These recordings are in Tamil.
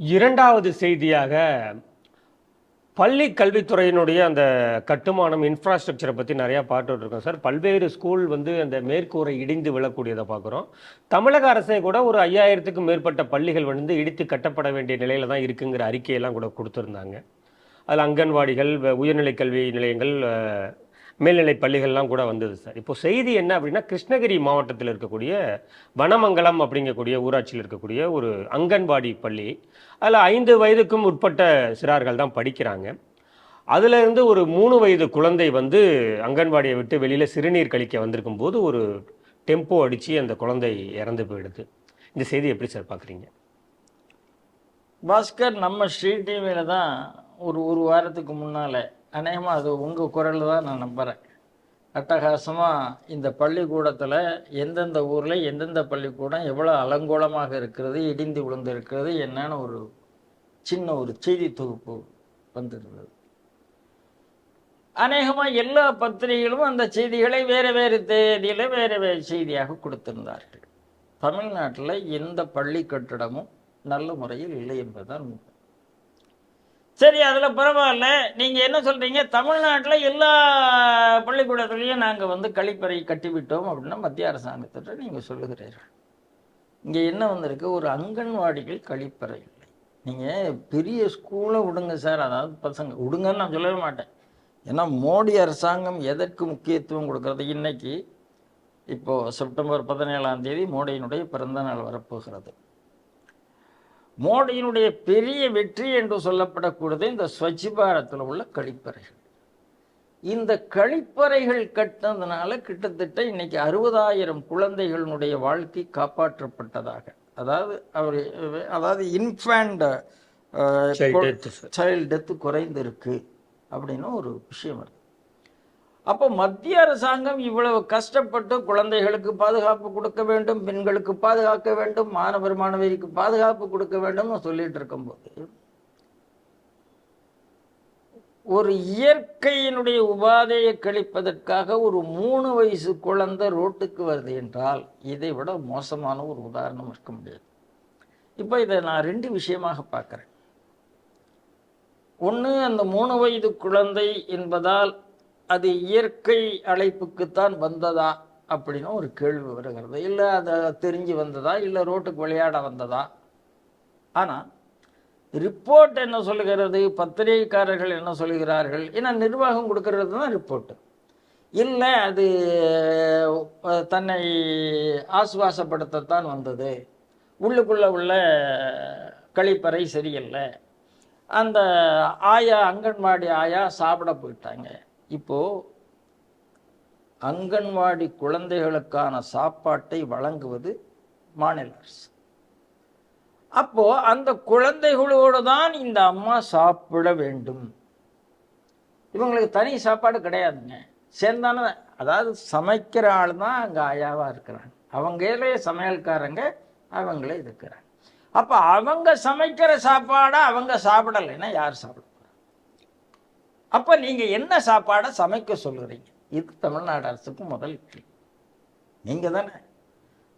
இரண்டாவது செய்தியாக பள்ளி கல்வித்துறையினுடைய அந்த கட்டுமானம் இன்ஃப்ராஸ்ட்ரக்சரை பற்றி நிறையா பார்த்துட்டு இருக்கோம் சார் பல்வேறு ஸ்கூல் வந்து அந்த மேற்கூரை இடிந்து விழக்கூடியதை பார்க்குறோம். தமிழக அரசே கூட ஒரு ஐயாயிரத்துக்கும் மேற்பட்ட பள்ளிகள் வந்து இடித்து கட்டப்பட வேண்டிய நிலையில தான் இருக்குங்கிற அறிக்கையெல்லாம் கூட கொடுத்துருந்தாங்க. அதில் அங்கன்வாடிகள் வ- உயர்நிலை கல்வி நிலையங்கள் மேல்நிலை பள்ளிகள்லாம் கூட வந்தது சார். இப்போ செய்தி என்ன அப்படின்னா கிருஷ்ணகிரி மாவட்டத்தில் இருக்கக்கூடிய வனமங்கலம் அப்படிங்கக்கூடிய ஊராட்சியில் இருக்கக்கூடிய ஒரு அங்கன்வாடி பள்ளி அதில் ஐந்து வயதுக்கும் உட்பட்ட சிறார்கள் தான் படிக்கிறாங்க. அதிலிருந்து ஒரு மூணு வயது குழந்தை வந்து அங்கன்வாடியை விட்டு வெளியில் சிறுநீர் கழிக்க வந்திருக்கும் போது ஒரு டெம்போ அடித்து அந்த குழந்தை இறந்து போயிடுது. இந்த செய்தி எப்படி சார் பார்க்குறீங்க? பாஸ்கர் நம்ம ஸ்ரீ டிவியில் தான் ஒரு ஒரு வாரத்துக்கு முன்னால் அநேகமாக அது உங்கள் குரல் தான் நான் நம்புகிறேன் அட்டகாசமாக இந்த பள்ளிக்கூடத்தில் எந்தெந்த ஊரில் எந்தெந்த பள்ளிக்கூடம் எவ்வளோ அலங்கோலமாக இருக்கிறது இடிந்து விழுந்திருக்கிறது என்னன்னு ஒரு சின்ன ஒரு செய்தி தொகுப்பு வந்திருந்தது. அநேகமாக எல்லா பத்திரிகைகளும் அந்த செய்திகளை வேறு வேறு தேதியில் வேறு வேறு செய்தியாக கொடுத்திருந்தார்கள். தமிழ்நாட்டில் எந்த பள்ளி கட்டிடமும் நல்ல முறையில் இல்லை என்பதுதான் உண்மை. சரி அதில் பரவாயில்ல. நீங்கள் என்ன சொல்கிறீங்க தமிழ்நாட்டில் எல்லா பள்ளிக்கூடத்துலேயும் நாங்கள் வந்து கழிப்பறை கட்டிவிட்டோம் அப்படின்னா மத்திய அரசாங்கத்திட்ட நீங்கள் சொல்லுகிறீர்கள். இங்கே என்ன வந்திருக்கு? ஒரு அங்கன்வாடிகள் கழிப்பறை இல்லை. நீங்கள் பெரிய ஸ்கூலை விடுங்க சார். அதாவது பசங்க விடுங்கன்னு நான் சொல்லவே மாட்டேன். ஏன்னா மோடி அரசாங்கம் எதற்கு முக்கியத்துவம் கொடுக்கறது? இன்னைக்கு இப்போது செப்டம்பர் பதினேழாம் தேதி மோடியினுடைய பிறந்த நாள் வரப்போகிறது. மோடியினுடைய பெரிய வெற்றி என்று சொல்லப்படக்கூடியது இந்த ஸ்வச் பாரத்தில் உள்ள கழிப்பறைகள். இந்த கழிப்பறைகள் கட்டினதுனால கிட்டத்தட்ட இன்னைக்கு அறுபதாயிரம் குழந்தைகளினுடைய வாழ்க்கை காப்பாற்றப்பட்டதாக. அதாவது அவர் அதாவது இன்ஃபேண்ட். சைல்டு டெத்து குறைந்திருக்கு அப்படின்னு ஒரு விஷயம் வருது அப்போ மத்திய அரசாங்கம் இவ்வளவு கஷ்டப்பட்டு குழந்தைகளுக்கு பாதுகாப்பு கொடுக்க வேண்டும் பெண்களுக்கு பாதுகாக்க வேண்டும் மாணவர் மாணவியருக்கு பாதுகாப்பு கொடுக்க வேண்டும்னு சொல்லிட்டு இருக்கும்போது ஒரு இயற்கையினுடைய உபாதையை கழிப்பதற்காக ஒரு மூணு வயசு குழந்தை ரோட்டுக்கு வருது என்றால் இதை விட மோசமான ஒரு உதாரணம் இருக்க முடியாது. இப்போ இதை நான் ரெண்டு விஷயமாக பார்க்குறேன். ஒன்று அந்த மூணு வயது குழந்தை என்பதால் அது இயற்கை அழைப்புக்குத்தான் வந்ததா அப்படின்னு ஒரு கேள்வி வருகிறது. இல்லை அதை தெரிஞ்சு வந்ததா இல்லை ரோட்டுக்கு விளையாட வந்ததா? ஆனால் ரிப்போர்ட் என்ன சொல்லுகிறது? பத்திரிகைக்காரர்கள் என்ன சொல்கிறார்கள் ஏன்னா நிர்வாகம் கொடுக்கறது தான் ரிப்போர்ட்டு. இல்லை அது தன்னை ஆசுவாசப்படுத்தத்தான் வந்தது. உள்ளுக்குள்ளே உள்ள கழிப்பறை சரியில்லை. அந்த ஆயா அங்கன்வாடி ஆயா சாப்பிட போயிட்டாங்க. இப்போ அங்கன்வாடி குழந்தைகளுக்கான சாப்பாட்டை வழங்குவது மாநில அரசு. அப்போ அந்த குழந்தைகளோடு தான் இந்த அம்மா சாப்பிட வேண்டும். இவங்களுக்கு தனி சாப்பாடு கிடையாதுங்க. சேர்ந்தான அதாவது சமைக்கிற ஆள் தான் அங்கே ஆயாவாக இருக்கிறாங்க. அவங்களே சமையல்காரங்க அவங்களே இருக்கிறாங்க. அப்போ அவங்க சமைக்கிற சாப்பாடை அவங்க சாப்பிடலைன்னா யார் சாப்பிடும்? அப்போ நீங்கள் என்ன சாப்பாடை சமைக்க சொல்லுறீங்க இது தமிழ்நாடு அரசுக்கு முதல் நீங்கள் தானே.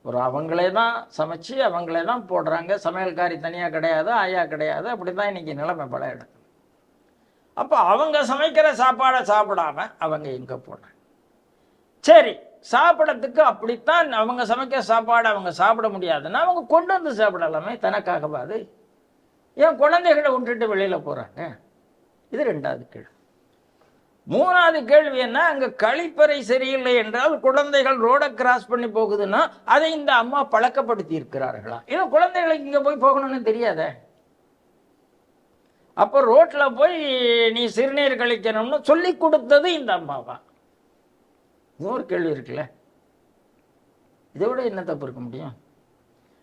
ஒரு அவங்களே தான் சமைச்சு அவங்களே தான் போடுறாங்க. சமையல்காரி தனியாக கிடையாது ஆயா கிடையாது. அப்படி தான் இன்றைக்கி நிலைமை பல இடத்துல. அப்போ அவங்க சமைக்கிற சாப்பாடை சாப்பிடாம அவங்க எங்கே போடுறாங்க சரி சாப்பிடறதுக்கு அப்படித்தான் அவங்க சமைக்கிற சாப்பாடு அவங்க சாப்பிட முடியாதுன்னா அவங்க கொண்டு வந்து சாப்பிடலாமே தனக்காகவாது. ஏன் குழந்தைகளை விட்டுட்டு வெளியில் போகிறாங்க இது ரெண்டாவது கேள்வி. மூணாவது கேள்வி என்ன? அங்க கழிப்பறை சரியில்லை என்றால் குழந்தைகள் ரோட கிராஸ் பண்ணி போகுதுன்னா அதை இந்த அம்மா பழக்கப்படுத்தி இருக்கிறார்களா? ஏன்னா குழந்தைகளுக்கு இங்க போய் போகணும்னு தெரியாதே? அப்போ ரோட்ல போய் நீ சிறுநீர் கழிக்கணும்னு சொல்லி கொடுத்தது இந்த அம்மாவா? இன்னொரு கேள்வி இருக்குல்ல. இதை விட என்ன தப்பு இருக்க முடியும்?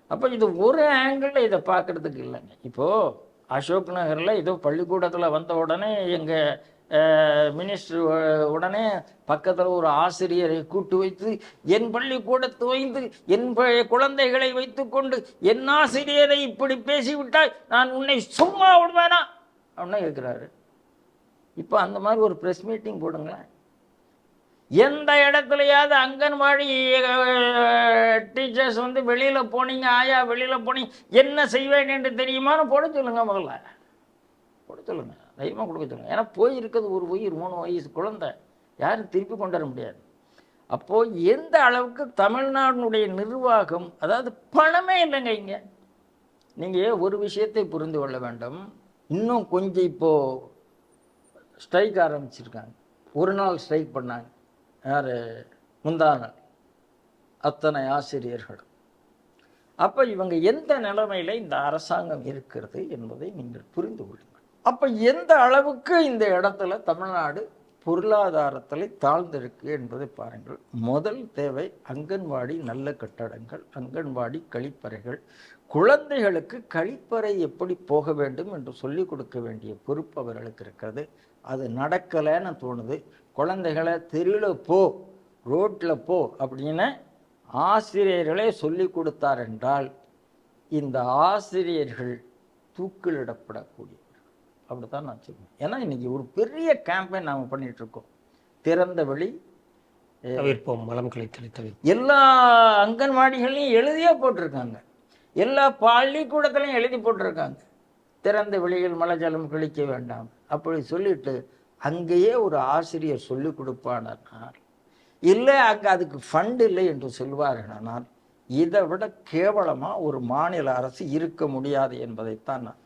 அப்போ இது ஒரு ஆங்கிளில் இதை பார்க்கறதுக்கு இல்லைங்க. இப்போது அசோக் நகரில் ஏதோ பள்ளிக்கூடத்தில் வந்த உடனே எங்கள் மினிஸ்டர் உடனே பக்கத்தில் ஒரு ஆசிரியரை கூட்டு வைத்து என் பள்ளிக்கூட துவைந்து என் ப- குழந்தைகளை வைத்துக்கொண்டு என் ஆசிரியரை இப்படி பேசிவிட்டால் நான் உன்னை சும்மா விடுவேனா? அப்படின்னு கேட்குறாரு. இப்போ அந்த மாதிரி ஒரு ப்ரெஸ் மீட்டிங் போடுங்களேன். எந்த இடத்துலையாவது அங்கன்வாடி டீச்சர்ஸ் வந்து வெளியில் போனீங்க ஆயா வெளியில் போனீங்க என்ன செய்வேன் என்று தெரியுமான்னு போட சொல்லுங்கள் முதல்ல. போட சொல்லுங்கள் தைரியமாக கொடுக்க சொல்லுங்க. ஏன்னா போயிருக்கிறது ஒரு உயிர் மூணு வயசு குழந்தை. யாரும் திருப்பி கொண்டு வர முடியாது. அப்போது எந்த அளவுக்கு தமிழ்நாட்டினுடைய நிர்வாகம் அதாவது பணமே இல்லைங்க இங்கே. நீங்கள் ஒரு விஷயத்தை புரிந்து கொள்ள வேண்டும். இன்னும் கொஞ்சம் இப்போது ஸ்ட்ரைக் ஆரம்பிச்சிருக்காங்க. ஒரு நாள் ஸ்ட்ரைக் பண்ணாங்க. யார்? முந்தா நாள் அத்தனை ஆசிரியர்கள். அப்போ இவங்க எந்த நிலைமையில் இந்த அரசாங்கம் இருக்கிறது என்பதை நீங்கள் புரிந்து கொள்ளுங்கள். அப்போ எந்த அளவுக்கு இந்த இடத்துல தமிழ்நாடு பொருளாதாரத்தில் தாழ்ந்திருக்கு என்பதை பாருங்கள். முதல் தேவை அங்கன்வாடி நல்ல கட்டடங்கள் அங்கன்வாடி கழிப்பறைகள். குழந்தைகளுக்கு கழிப்பறை எப்படி போக வேண்டும் என்று சொல்லிக் கொடுக்க வேண்டிய பொறுப்பு அவர்களுக்கு இருக்கிறது. அது நடக்கலைன்னு தோணுது. குழந்தைகளை தெருவில் போ ரோட்டில் போ அப்படின்னு ஆசிரியர்களே சொல்லி கொடுத்தார் என்றால் இந்த ஆசிரியர்கள் தூக்கிலிடப்படக்கூடிய அப்படித்தான் நான் சொல்லுவேன் ஏன்னா இன்னைக்கு ஒரு பெரிய கேம்பெயின் நாம் பண்ணிட்டு இருக்கோம். திறந்த வெளி தவிர்ப்போம் மலம் கழித்தலை தவிர்ப்போம். எல்லா அங்கன்வாடிகளையும் எழுதியே போட்டிருக்காங்க. எல்லா பள்ளிக்கூடத்துலையும் எழுதி போட்டிருக்காங்க. திறந்த வெளியில் மலஜலம் கழிக்க வேண்டாம். அப்படி சொல்லிட்டு அங்கேயே ஒரு ஆசிரியர் சொல்லிக் கொடுப்பானால் இல்லை அங்கே அதுக்கு ஃபண்ட் இல்லை என்று சொல்வார்களானால் இதை விட கேவலமாக ஒரு மாநில அரசு இருக்க முடியாது என்பதைத்தான் நான்